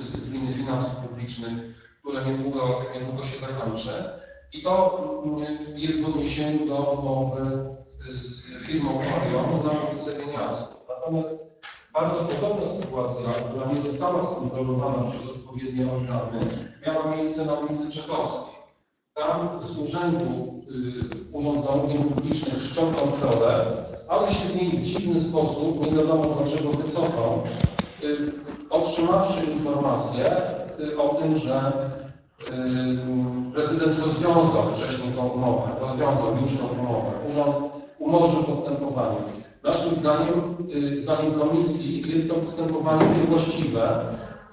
Dyscypliny Finansów Publicznych, które niedługo, niedługo się zakończy. I to mm, jest w odniesieniu do umowy z firmą Orion na Genialską. Natomiast bardzo podobna sytuacja, która nie została skontrolowana przez odpowiednie organy, miała miejsce na ulicy Czechowskiej. Tam z urzędu y, Urząd Zamówień Publicznych wszczął kontrolę, ale się z niej w dziwny sposób, nie wiadomo dlaczego wycofał, otrzymawszy informację y, o tym, że y, prezydent rozwiązał wcześniej tą umowę, rozwiązał już tą umowę. Urząd umorzył postępowanie. Naszym zdaniem, y, zdaniem komisji, jest to postępowanie niewłaściwe,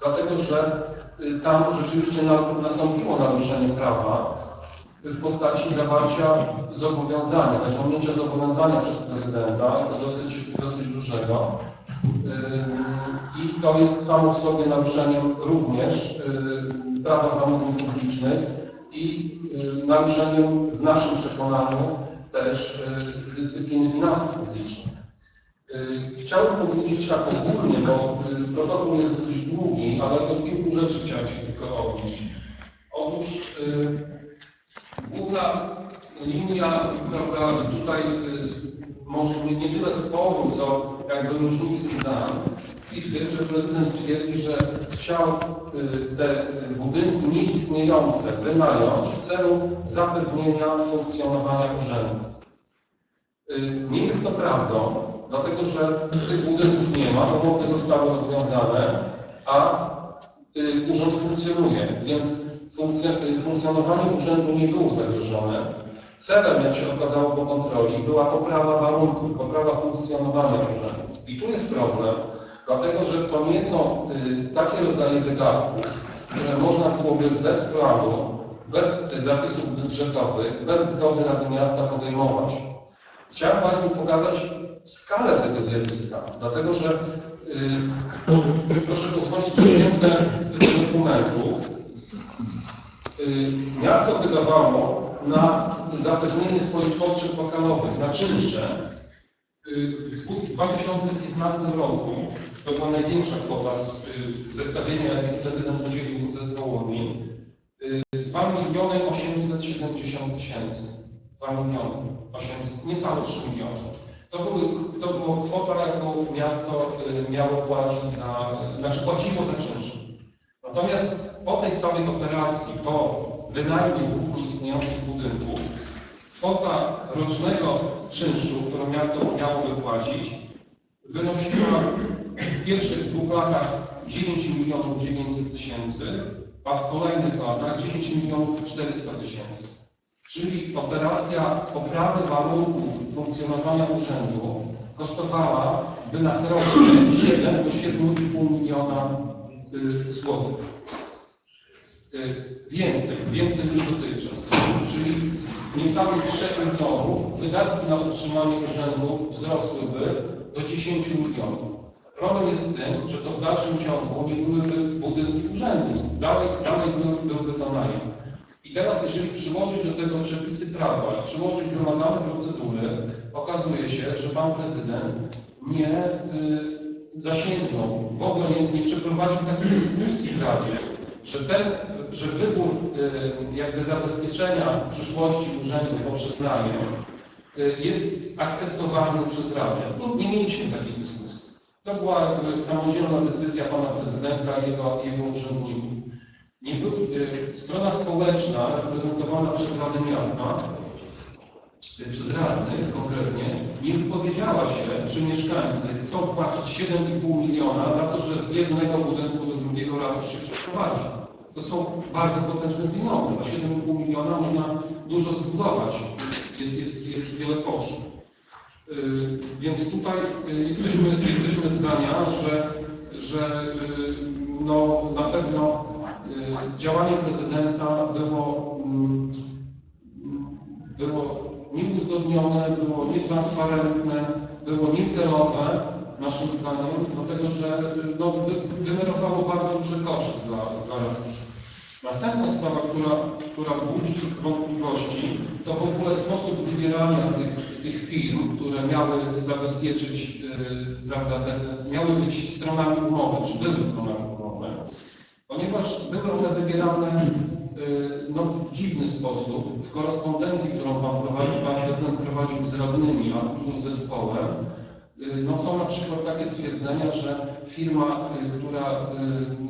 dlatego że y, tam rzeczywiście na- nastąpiło naruszenie prawa w postaci zawarcia zobowiązania, zaciągnięcia zobowiązania przez prezydenta, dosyć, dosyć dużego. Ym, I to jest samo w sobie naruszeniem również y, prawa zamówień publicznych i y, naruszeniem w naszym przekonaniu też dyscypliny finansów publicznych. Chciałbym powiedzieć tak ogólnie, bo protokół jest dosyć długi, ale do kilku rzeczy chciałem się tylko odnieść. Otóż główna linia, prawda, tutaj może nie tyle sporu, co jakby różnicy zdań i w tym, że prezydent twierdzi, że chciał y, te y, budynki nieistniejące wynająć w celu zapewnienia funkcjonowania urzędu. Y, Nie jest to prawdą, dlatego że tych budynków nie ma, umowy zostały rozwiązane, a urząd funkcjonuje, więc funkcjo- funkcjonowanie urzędu nie było zagrożone. Celem, jak się okazało po kontroli, była poprawa warunków, poprawa funkcjonowania urzędu. I tu jest problem, dlatego że to nie są y, takie rodzaje wydatków, które można byłoby bez planu, bez zapisów budżetowych, bez zgody Rady Miasta podejmować. Chciałem Państwu pokazać skalę tego zjawiska, dlatego że y, proszę pozwolić, że sięgnę do dokumentu. Y, miasto wydawało na zapewnienie swoich potrzeb lokalowych, na czynsze y, w 2015 roku, to była największa kwota z y, zestawienia, jakie prezydent udzielił zespołowi, y, 2 miliony 870 tysięcy. 2 miliony 800, niecałe 3 miliony. To, były, to była kwota, jaką miasto y, miało płacić za, znaczy płaciło za czynsze. Natomiast po tej całej operacji, po wynajmie dwóch nieistniejących budynków, kwota rocznego czynszu, którą miasto miało wypłacić, wynosiła w pierwszych dwóch latach 9 milionów 900 tysięcy, a w kolejnych latach 10 milionów 400 tysięcy. Czyli operacja poprawy warunków funkcjonowania urzędu kosztowałaby nas rocznie 7 do 7,5 miliona y, złotych. Y, Więcej, więcej niż dotychczas. Czyli z niecałych 3 milionów wydatki na utrzymanie urzędu wzrosłyby do 10 milionów. Problem jest w tym, że to w dalszym ciągu nie byłyby budynki urzędu. Dalej, dalej był, byłby to najem. I teraz, jeżeli przyłożyć do tego przepisy prawa i przyłożyć wymagane procedury, okazuje się, że pan prezydent nie y, zasięgnął, w ogóle nie, nie przeprowadził takiej dyskusji w Radzie, że ten, że wybór y, jakby zabezpieczenia przyszłości urzędu poprzez najem y, jest akceptowalny przez Radę. Nie, nie mieliśmy takiej dyskusji. To była jakby samodzielna decyzja pana prezydenta i jego, jego urzędników. Nie był, y, strona społeczna reprezentowana przez Radę Miasta, y, przez radnych konkretnie, nie wypowiedziała się, czy mieszkańcy chcą płacić 7,5 miliona za to, że z jednego budynku do drugiego ratusz się przeprowadzi. To są bardzo potężne pieniądze. Za 7,5 miliona można dużo zbudować. Jest, jest, jest wiele potrzeb. Y, Więc tutaj y, jesteśmy, jesteśmy zdania, że, że y, no, na pewno y, działanie prezydenta było, mm, było nieuzgodnione, było nietransparentne, było niecelowe naszym zdaniem, dlatego że no, wy- generowało bardzo duże koszty dla, dla ratuszy. Następna sprawa, która, która budzi wątpliwości, to w ogóle sposób wybierania tych, tych firm, które miały zabezpieczyć, yy, prawda, te, miały być stronami umowy, czy były stronami umowy. ponieważ były one wybierane y, no, w dziwny sposób, w korespondencji, którą pan, prowadził, pan prezydent prowadził z radnymi, a później zespołem, y, no, są na przykład takie stwierdzenia, że firma, y, która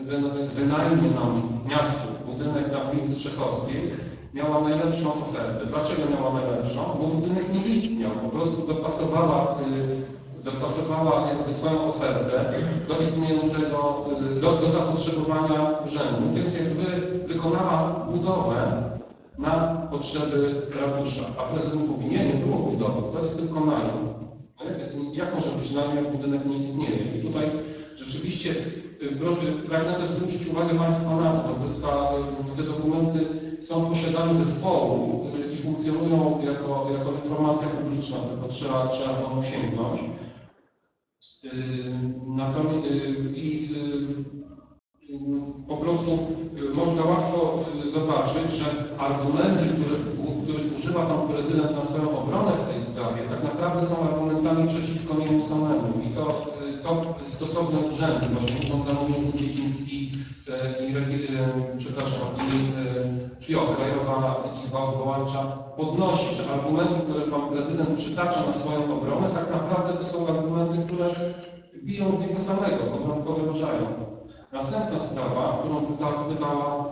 y, wyna- wynajmie nam na ulicy Czechowskiej, miała najlepszą ofertę. Dlaczego miała najlepszą? Bo budynek nie istniał, po prostu dopasowała, y, dopasowała jakby swoją ofertę do istniejącego, y, do, do zapotrzebowania urzędu, więc jakby wykonała budowę na potrzeby ratusza. A prezydent mówi, nie, nie było budowy, to jest tylko najem. Jak może być najem, jak budynek nie istnieje? I tutaj rzeczywiście pragnę też zwrócić uwagę Państwa na to, że y, te dokumenty są posiadane zespołu y, i funkcjonują jako, jako informacja publiczna, tylko trzeba, trzeba po sięgnąć. Y, Natomiast y, i y, y, po prostu y, można łatwo y, zobaczyć, że argumenty, których używa pan prezydent na swoją obronę w tej sprawie, tak naprawdę są argumentami przeciwko niemu samemu. I to, y, to stosowne urzędy, właśnie Urząd Zamówień Publicznych i, y, i, regi- y, przepraszam, i y, FIO, Krajowa Izba Odwoławcza, podnosi, że argumenty, które pan prezydent przytacza na swoją obronę, tak naprawdę to są argumenty, które biją w niego samego, pogląd pogrążają. Następna sprawa, którą pyta, pytała,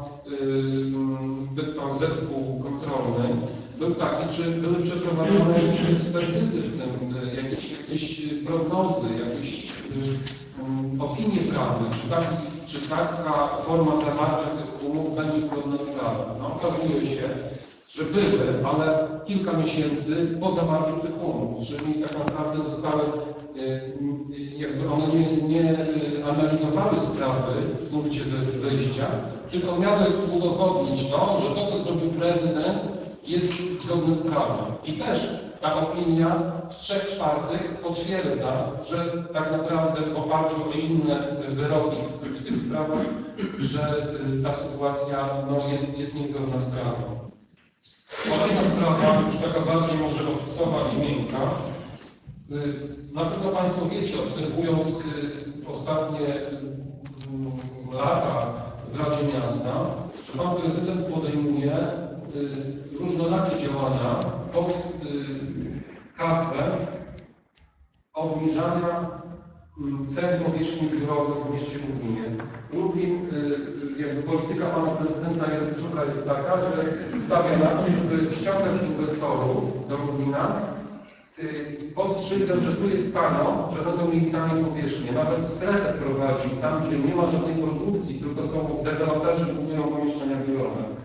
pytał zespół kontrolny, był taki, czy były przeprowadzone jakieś ekspertyzy w tym, y, jakieś, jakieś prognozy, jakieś y, y, opinie prawne, czy, taki, czy taka forma zawarcia tych umów będzie zgodna z prawem. No, okazuje się, że były, ale kilka miesięcy po zawarciu tych umów, czyli tak naprawdę zostały, jakby one nie, nie analizowały sprawy w punkcie wy- wyjścia, tylko miały udowodnić to, że to, co zrobił prezydent, jest zgodne z prawem. I też ta opinia w trzech czwartych potwierdza, że tak naprawdę w oparciu o inne wyroki w, w tych sprawach, że y, ta sytuacja no, jest, jest niezgodna z prawem. Kolejna sprawa, już taka bardziej może opisowa i miękka. Y, Na pewno Państwo wiecie, obserwując y, ostatnie lata w Radzie Miasta, że Pan Prezydent podejmuje różnorakie działania pod y, hasłem obniżania mm, cen powierzchni biurowych w mieście Lublinie. Lublin, y, jakby polityka pana prezydenta Jarosława jest taka, że stawia na to, żeby ściągać inwestorów do Lublina y, pod szyldem, że tu jest tanio, że będą mieli tanie powierzchnie. Nawet strefę prowadzi tam, gdzie nie ma żadnej produkcji, tylko są deweloperzy budują pomieszczenia biurowe.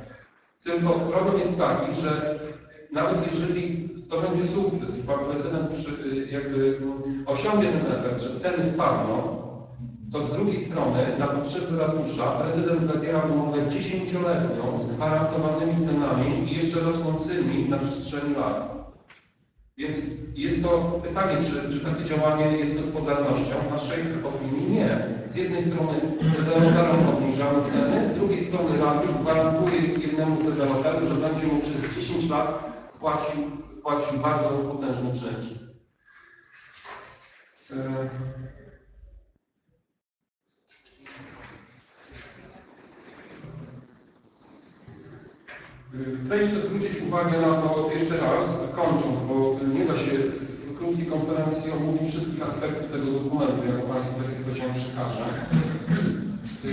Tylko problem jest taki, że nawet jeżeli to będzie sukces i pan prezydent przy, y, jakby osiągnie ten efekt, że ceny spadną, to z drugiej strony na potrzeby ratusza prezydent zawiera umowę dziesięcioletnią z gwarantowanymi cenami i jeszcze rosnącymi na przestrzeni lat. Więc jest to pytanie, czy, czy takie działanie jest gospodarnością? W naszej opinii nie. Z jednej strony deweloperom obniżamy ceny, z drugiej strony ratusz gwarantuje jednemu z deweloperów, że będzie mu przez 10 lat płacił, płacił bardzo potężny czynsz. E, Chcę jeszcze zwrócić uwagę na to jeszcze raz, kończąc, bo nie da się krótkiej konferencji omówić wszystkich aspektów tego dokumentu, jak Państwu, tak jak powiedziałem, przekażę. Yy,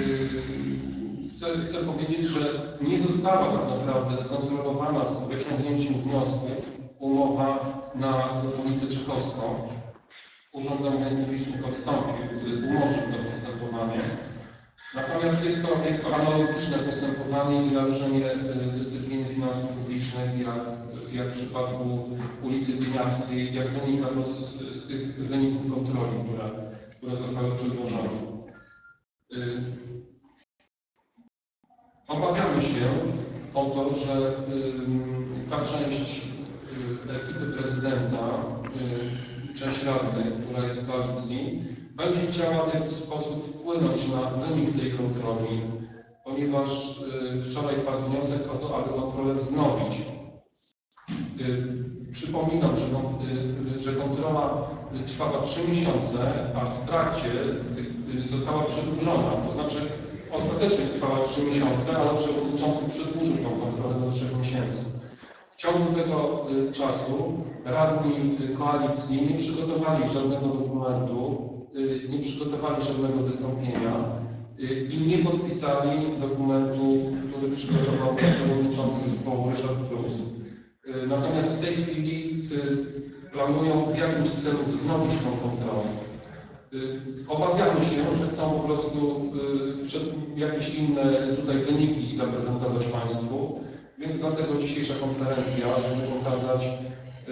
Chcę, chcę powiedzieć, że nie została tak naprawdę skontrolowana z wyciągnięciem wniosków umowa na ulicę Czechowską. Urząd Zamówień Publicznych odstąpił, yy, umorzył to postępowanie. Natomiast jest to, jest to analogiczne postępowanie i naruszenie e, dyscypliny finansów publicznych, jak, jak w przypadku ulicy Winiarskiej, jak wynika to z, z tych wyników kontroli, które, zostały przedłożone. Y, Obawiamy się o to, że y, ta część y, ekipy prezydenta, część radnych, która jest w koalicji, będzie chciała w jakiś sposób wpłynąć na wynik tej kontroli, ponieważ wczoraj padł wniosek o to, aby kontrolę wznowić. Y, Przypominam, że, y, że kontrola y, trwała trzy miesiące, a w trakcie została przedłużona. To znaczy ostatecznie trwała 3 miesiące, ale przewodniczący przedłużył tą kontrolę do 3 miesięcy. W ciągu tego czasu radni koalicji nie przygotowali żadnego dokumentu, nie przygotowali żadnego wystąpienia i nie podpisali dokumentu, który przygotował przewodniczący zespołu Ryszard Prus. Y, Natomiast w tej chwili y, planują w jakimś celu wznowić tą kontrolę. Y, Obawiamy się, że chcą po prostu jakieś inne tutaj wyniki zaprezentować Państwu, więc dlatego dzisiejsza konferencja, żeby pokazać,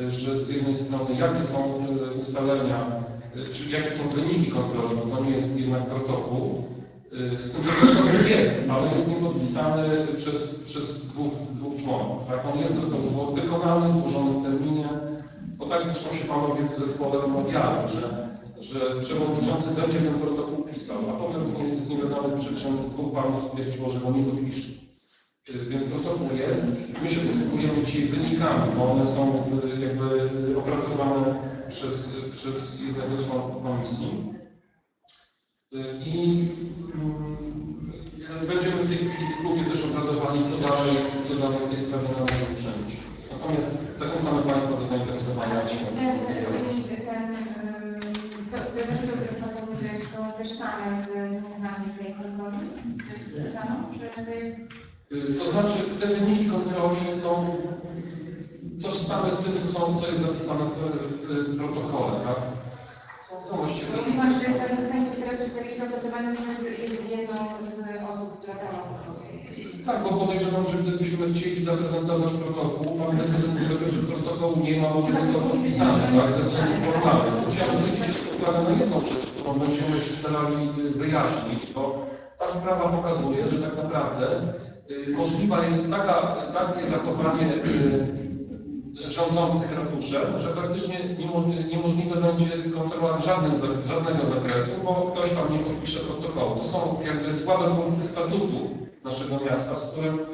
że z jednej strony jakie są ustalenia, y, czy jakie są wyniki kontroli, bo to nie jest jednak protokół, z tym, że protokół jest, ale jest niepodpisany przez, przez dwóch, dwóch członków. Tak? On jest, został wykonany, złożony w terminie, bo tak zresztą się Panowie w zespole umawiali, że że przewodniczący będzie ten protokół pisał, a potem z, nie, z niewiadomych przyczyn dwóch panów stwierdziło, że go nie podpisze. Y, Więc protokół jest. My się posługujemy dzisiaj wynikami, bo one są y, jakby opracowane przez, przez jednego z członków komisji. Y, I mm, będziemy w tej chwili w klubie też obradowali, co dalej, co dalej w tej sprawie należy uczynić. Natomiast zachęcamy Państwa do zainteresowania się. Ten, ten, jest to też same z tej kontroli? To samo? Czy to jest... Y, To znaczy, te wyniki kontroli są tożsame z tym, co, są, co jest zapisane w, w protokole, tak? Są, są właściwie Bo mimo, że ten, ten, który tutaj jest opracowany przez jedną z osób, która brała. Tak, bo podejrzewam, że gdybyśmy chcieli zaprezentować protokół, prezydent mówił, że protokołu nie ma, bo nie został podpisany, tak, ze względów formalnych. Chciałbym zwrócić uwagę na jedną rzecz, którą będziemy się starali y, wyjaśnić, bo ta sprawa pokazuje, że tak naprawdę y, możliwa jest taka, takie zachowanie y, rządzących ratuszem, że praktycznie niemożli- niemożliwe będzie kontrola w żadnym, żadnego zakresu, bo ktoś tam nie podpisze protokołu. To są jakby słabe punkty statutu naszego miasta, z którym y,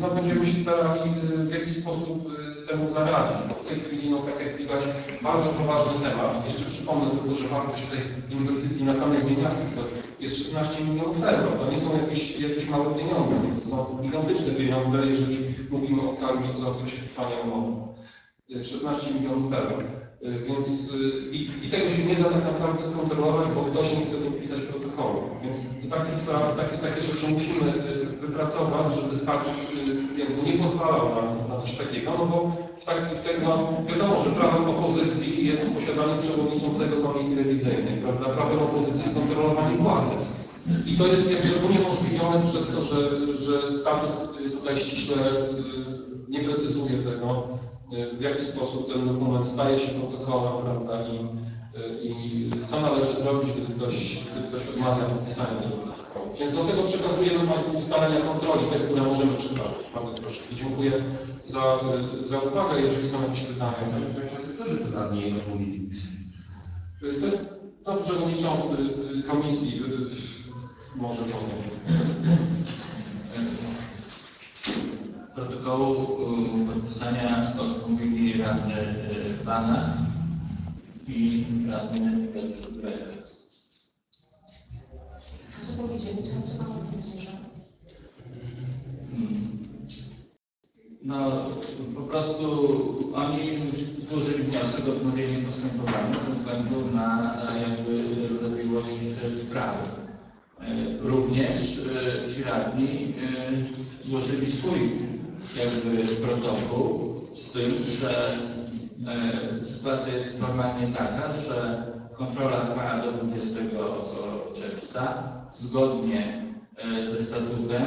no, będziemy się starali y, w jakiś sposób y, temu zaradzić. Bo w tej chwili, no, tak jak widać, bardzo poważny temat. Jeszcze przypomnę tylko, że wartość tej inwestycji na Wieniawskiej to jest 16 milionów euro. To nie są jakieś, jakieś małe pieniądze, to są gigantyczne pieniądze, jeżeli mówimy o całym okresie trwania umowy. Y, 16 milionów euro. Y, Więc y, i, i tego się nie da tak naprawdę skontrolować, bo ktoś nie chce podpisać protokołu. Więc takie, takie, takie rzeczy musimy y, wypracować, żeby statut y, jakby nie pozwalał na coś takiego, no bo w takim wtedy no, wiadomo, że prawem opozycji jest posiadanie przewodniczącego komisji rewizyjnej, prawda? Prawem opozycji jest kontrolowanie władzy. I to jest jakby uniemożliwione przez to, że, że statut y, tutaj ściśle y, nie precyzuje tego, y, w jaki sposób ten dokument staje się protokołem, prawda, i, i co należy zrobić, gdy ktoś, gdy ktoś odmawia podpisania tego protokołu. Więc do tego przekazujemy Państwu ustalenia kontroli, te, które możemy przekazać. Bardzo proszę i dziękuję za, y, za uwagę, jeżeli są jakieś pytania. To radni jego mówili? Y, To, to przewodniczący y, komisji y, może powiedzieć. protokołu um, podpisania odmówili radny y, Banach i radny Piotr Brecher. Co powiedzieli, co, co Pan mówi, że... Mm. No, po prostu oni złożyli wniosek o wznowienie postępowania ze względu na e, jakby zawiłość sprawy. E, Również e, ci radni złożyli swój jakby protokół z tym, że sytuacja jest formalnie taka, że kontrola trwała do 20 czerwca zgodnie ze statutem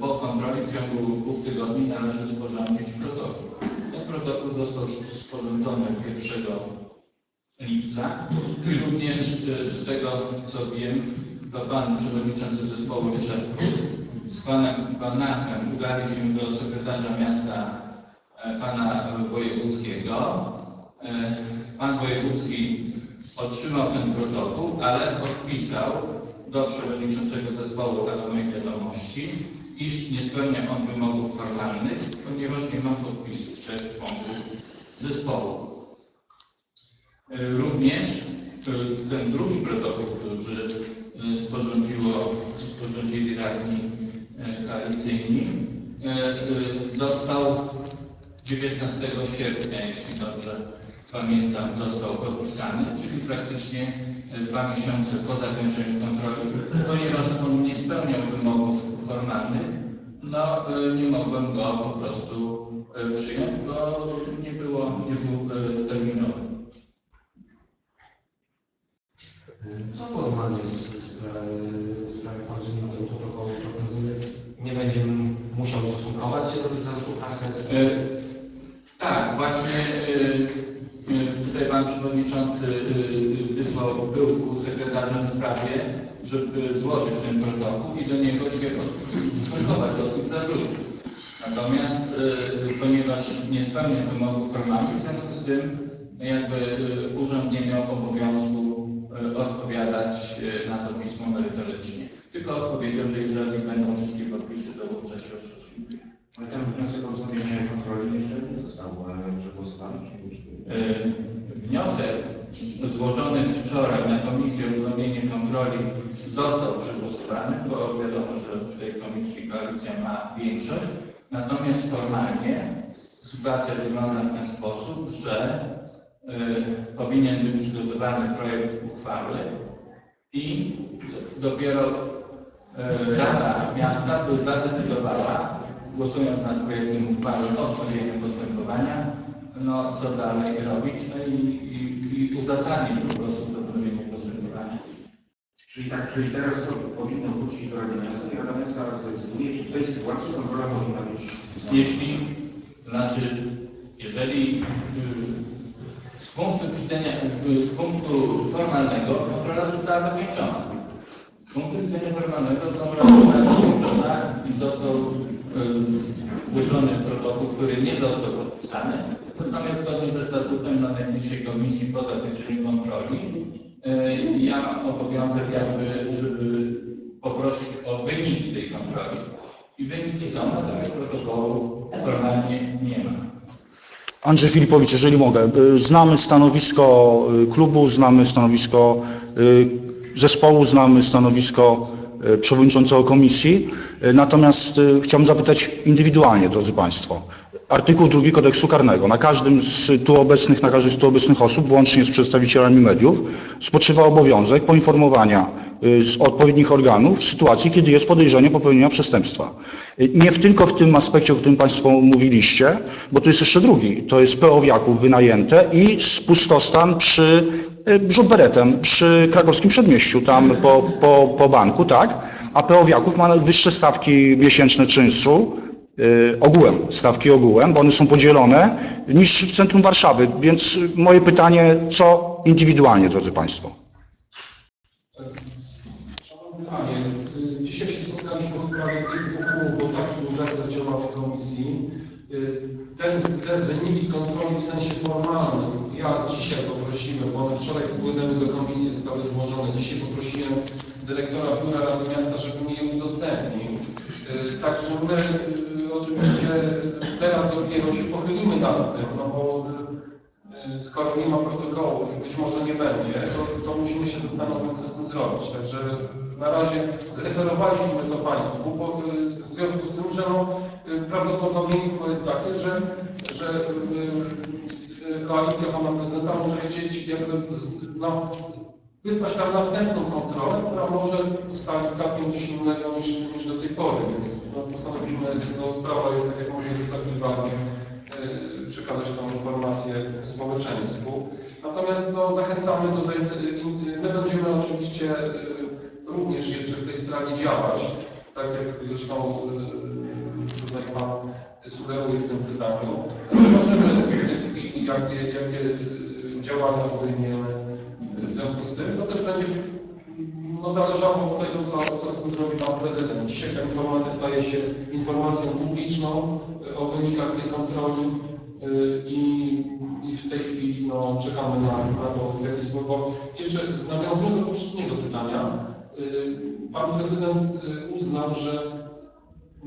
Po kontroli w ciągu dwóch tygodni należy sporządzić protokół. Ten protokół został sporządzony 1 lipca również e, z tego co wiem, to pan przewodniczący zespołu Ryszard Prus z panem Banachem udali się do sekretarza miasta e, pana Wojewódzkiego. E, Pan Wojewódzki otrzymał ten protokół, ale odpisał do przewodniczącego zespołu mojej wiadomości, iż nie spełnia on wymogów formalnych, ponieważ nie ma podpisu trzech członków zespołu. E, Również e, ten drugi protokół, który e, sporządziło, sporządzili radni koalicyjni, został 19 sierpnia, jeśli dobrze pamiętam, został podpisany, czyli praktycznie e, dwa miesiące po zakończeniu kontroli, ponieważ on nie spełniał wymogów formalnych, no e, nie mogłem go po prostu e, przyjąć, bo nie było, nie był terminowy. Co formalnie z sprawy, sprawy wchodzenia do protokołu? Nie będzie musiał ustosunkować się do tych zarzutów właśnie e, e, tutaj Pan Przewodniczący e, wysłał, był sekretarzem w sprawie, żeby złożyć ten protokół i do niego się stosunkować do tych zarzutów. Natomiast ponieważ nie spełnia wymogów formalnych, w związku z tym jakby e, urząd nie miał obowiązku odpowiadać na to pismo merytorycznie. Tylko odpowiedział, że jeżeli będą wszystkie podpisy, to wówczas się ostosunkuje. Ten wniosek o wznowienie kontroli jeszcze nie został e, przegłosowany, czy już E, Wniosek złożony wczoraj na Komisję o wznowienie kontroli został przegłosowany, bo wiadomo, że w tej komisji koalicja ma większość. Natomiast formalnie sytuacja wygląda w ten sposób, że e, powinien być przygotowany projekt uchwały i dopiero e, Rada Miasta by zadecydowała, głosując nad projektem uchwały o wznowieniu postępowania, no co dalej robić, no i, i, i uzasadnić po prostu to wznowienie postępowania. Czyli tak, czyli teraz to powinno wrócić do Rady Miasta i Rada Miasta zdecyduje, czy w tej sytuacji kontrola powinna być Jeśli, znaczy, jeżeli y, z punktu widzenia, y, z punktu formalnego kontrola została zakończona. Z punktu widzenia formalnego kontrola została zakończona i został złożony protokół, który nie został podpisany. Natomiast zgodnie ze statutem na najbliższej komisji po zakończeniu kontroli y, ja mam obowiązek jakby, żeby poprosić o wyniki tej kontroli. I wyniki są, natomiast protokołów formalnie nie ma. Andrzej Filipowicz, jeżeli mogę. Y, Znamy stanowisko y, klubu, znamy stanowisko y, zespołu, znamy stanowisko y, przewodniczącego komisji. Y, Natomiast y, chciałbym zapytać indywidualnie, drodzy Państwo. Artykuł 2 kodeksu karnego. Na każdym z tu obecnych, na każdej z tu obecnych osób, włącznie z przedstawicielami mediów, spoczywa obowiązek poinformowania z odpowiednich organów w sytuacji, kiedy jest podejrzenie popełnienia przestępstwa. Y, Nie w, tylko w tym aspekcie, o którym Państwo mówiliście, bo to jest jeszcze drugi. To jest PO Wiaków wynajęte i spustostan przy y, Brzuberetem, przy krakowskim przedmieściu, tam po, po, po banku, tak? A PO Wiaków ma wyższe stawki miesięczne czynszu, y, ogółem, stawki ogółem, bo one są podzielone niż w centrum Warszawy. Więc y, moje pytanie, co indywidualnie, drodzy Państwo? Szanowny Panie, y, dzisiaj się spotkaliśmy w sprawie tych dwóch umów, bo taki był zakres działania komisji. Y, Ten, te wyniki kontroli w sensie formalnym, ja dzisiaj poprosiłem, bo one wczoraj wpłynęły do komisji, zostały złożone. Dzisiaj poprosiłem dyrektora Biura Rady Miasta, żeby mi je udostępnił. Y, Także my y, oczywiście teraz dopiero się pochylimy nad tym, no bo y, y, skoro nie ma protokołu i być może nie będzie, to, to musimy się zastanowić, co z tym zrobić. Także na razie zreferowaliśmy to Państwu, bo y, w związku z tym, że no, prawdopodobieństwo jest takie, że, że y, koalicja Pana Prezydenta może chcieć jakby no, wysłać tam następną kontrolę, która może ustalić całkiem coś innego niż, niż do tej pory, więc no, postanowiliśmy, no, sprawa jest tak jak mówię y, przekazać tą informację społeczeństwu. Natomiast no, zachęcamy do my będziemy oczywiście również jeszcze w tej sprawie działać, tak jak zresztą y, tutaj Pan sugeruje w tym pytaniu. Zobaczymy w tej chwili, jakie, jakie działania podejmiemy w związku z tym. To też będzie no, zależało od tego, co, co z tym zrobi Pan Prezydent. Dzisiaj ta informacja staje się informacją publiczną y, o wynikach tej kontroli y, i, i w tej chwili no, czekamy na, na to, w jaki sposób. Jeszcze nawiązując do poprzedniego pytania, Pan Prezydent y, uznał, że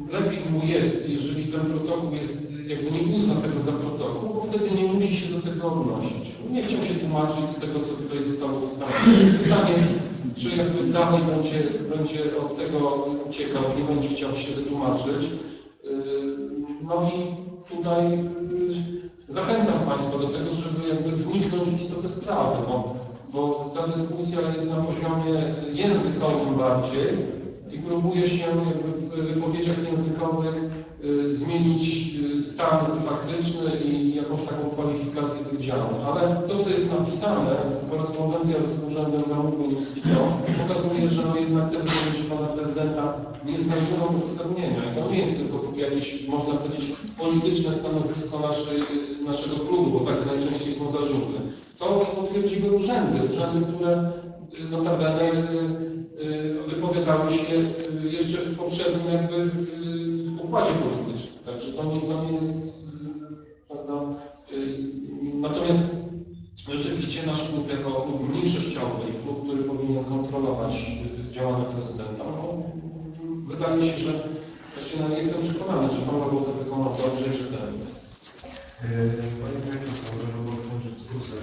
lepiej mu jest, jeżeli ten protokół jest, jakby nie uzna tego za protokół, bo wtedy nie musi się do tego odnosić. Nie chciał się tłumaczyć z tego, co tutaj zostało ustalone. Pytanie, czy jakby dalej będzie, będzie od tego uciekał, nie będzie chciał się wytłumaczyć. Yy, No i tutaj zachęcam Państwa do tego, żeby jakby wniknąć w istotę sprawy, bo, bo ta dyskusja jest na poziomie językowym bardziej i próbuje się jakby w wypowiedziach językowych y, zmienić y, stan faktyczny i jakąś taką kwalifikację tych działań. Ale to, co jest napisane, korespondencja z Urzędem Zamówień Miejskiego, pokazuje, że no jednak te wypowiedzi Pana Prezydenta nie znajdują uzasadnienia. I to nie jest tylko jakieś, można powiedzieć, polityczne stanowisko naszej, naszego klubu, bo takie najczęściej są zarzuty. To potwierdziły urzędy, urzędy, które y, notabene y, y, wypowiadały się jeszcze w poprzednim jakby układzie politycznym. Także to nie, to nie jest prawda. Natomiast rzeczywiście nasz klub jako klub mniejszościowy i klub, który powinien kontrolować działania prezydenta, no, wydaje się, że właśnie no, jestem przekonany, że pan robotę wykonał dobrze i rzetelnie. Panie kończyć dyskusję.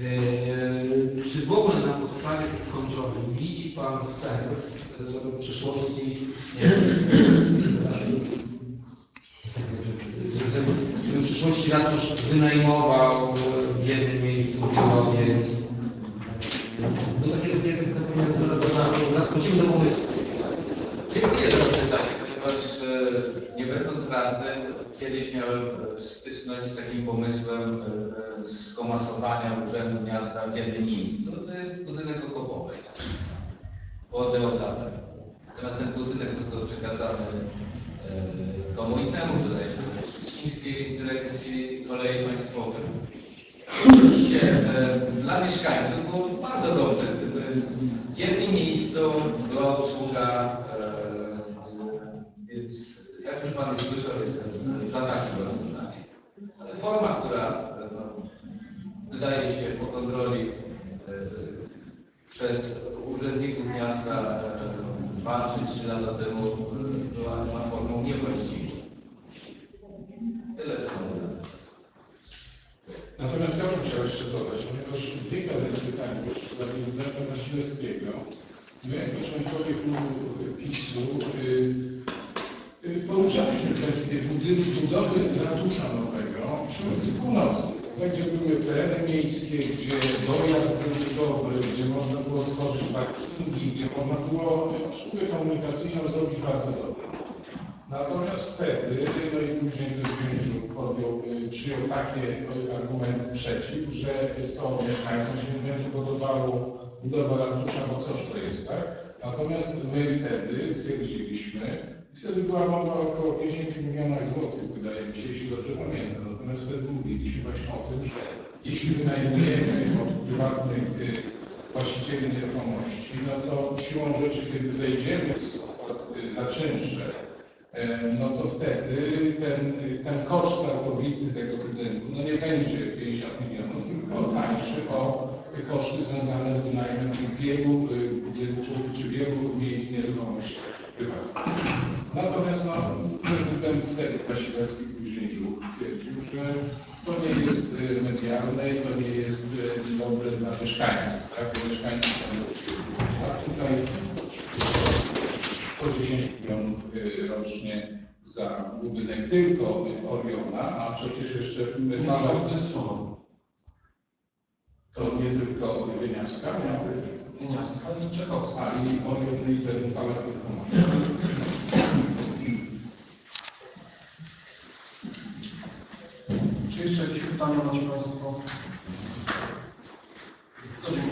Eee, Czy w ogóle na podstawie tych kontroli widzi Pan sens, żeby w przyszłości, żeby w przyszłości ratusz wynajmował w jednym miejscu biurowiec? No tak jak nie wiem, sobie, że nas chodzimy do pomysłu. Dziękuję za to pytanie, ponieważ e, kiedyś miałem e, styczność z takim pomysłem e, skomasowania Urzędu Miasta w jednym miejscu. No to jest budynek okopowej pod Deotabem. Teraz ten budynek został przekazany e, komu innemu, bodajże Szczecińskiej Dyrekcji Kolei Państwowych. Oczywiście e, dla mieszkańców było bardzo dobrze, gdyby w jednym miejscu była obsługa, e, więc jak już Pan słyszał, jestem za takim rozwiązaniem. Ale forma, która e, no, wydaje się po kontroli e, przez urzędników miasta e, dwa czy trzy lata temu e, była, była formą niewłaściwą. Tyle co. Natomiast ja bym chciał jeszcze dodać, ponieważ dwie kadencje temu, już za prezydenta Wasilewskiego, my jako członkowie klubu PiSu y, poruszaliśmy kwestię budowy ratusza nowego przy ulicy Północnej, gdzie były tereny miejskie, gdzie dojazd był dobry, gdzie można było stworzyć parkingi, gdzie można było usługę komunikacyjną zrobić bardzo dobrze. Natomiast wtedy, no i później Grzegorz podjął, y, przyjął takie y, argumenty przeciw, że to mieszkańcom się nie będzie podobało budowa ratusza, bo cóż to jest, tak? Natomiast my wtedy twierdziliśmy, wtedy była mowa około 50 milionach złotych, wydaje mi się, jeśli dobrze pamiętam. Natomiast wtedy mówiliśmy właśnie o tym, że jeśli wynajmujemy od prywatnych y, właścicieli nieruchomości, no to siłą rzeczy, kiedy zejdziemy opłat y, za czynsze, E, no to wtedy ten, ten koszt całkowity tego budynku no nie będzie 50 milionów, tylko tańszy o koszty związane z wynajmem wielu y, budynków czy wielu miejsc nieruchomości Natomiast no, prezydent wtedy Wasilewski później żółk twierdził, że to nie jest y, medialne i to nie jest y, dobre dla mieszkańców, tak? Mieszkańcy są a tutaj po 10 milionów y, rocznie za budynek tylko Oriona, a przecież jeszcze pana, to nie tylko Wyniawska, miała być, Pieniążka i Czechowska i on jednej litery w Czy jeszcze jakieś pytania macie Państwo?